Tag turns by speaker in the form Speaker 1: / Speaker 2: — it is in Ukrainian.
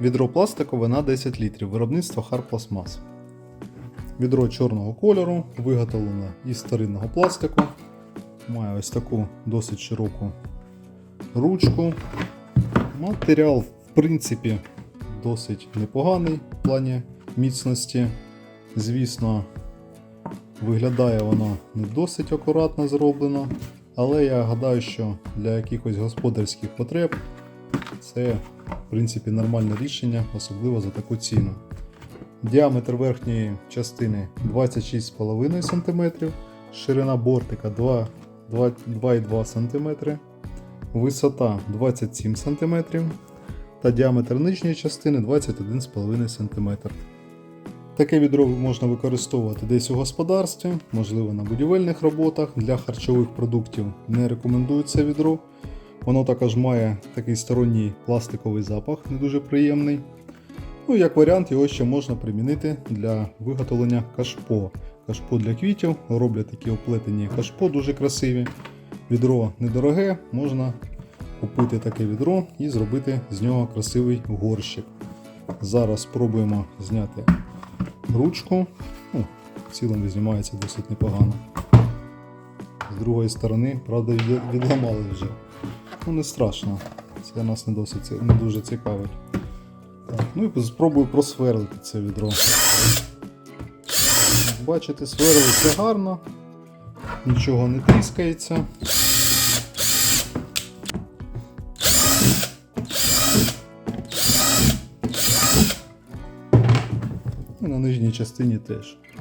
Speaker 1: Відро пластикове на 10 літрів. Виробництво Харпластмас. Відро чорного кольору, виготовлене із старинного пластику. Має ось таку досить широку ручку. Матеріал, в принципі, досить непоганий в плані міцності. Звісно, виглядає воно не досить акуратно зроблено, але я гадаю, що для якихось господарських потреб це в принципі нормальне рішення, особливо за таку ціну. Діаметр верхньої частини 26,5 см, ширина бортика 2 2 2,2 см, висота 27 см та діаметр нижньої частини 21,5 см. Таке відро можна використовувати десь у господарстві, можливо на будівельних роботах. Для харчових продуктів не рекомендую це відро. Воно також має такий сторонній пластиковий запах, не дуже приємний. Ну, як варіант, його ще можна примінити для виготовлення кашпо. Кашпо для квітів, роблять такі оплетені кашпо дуже красиві. Відро недороге, можна купити таке відро і зробити з нього красивий горщик. Зараз спробуємо зняти ручку. Ну, в цілому знімається досить непогано. З другої сторони, правда, відламали вже. Ну не страшно. Це нас не досить не дуже цікавить. Так, ну і спробую просверлити це відро. Бачите, сверлиться гарно, нічого не тріскається. І на нижній частині теж.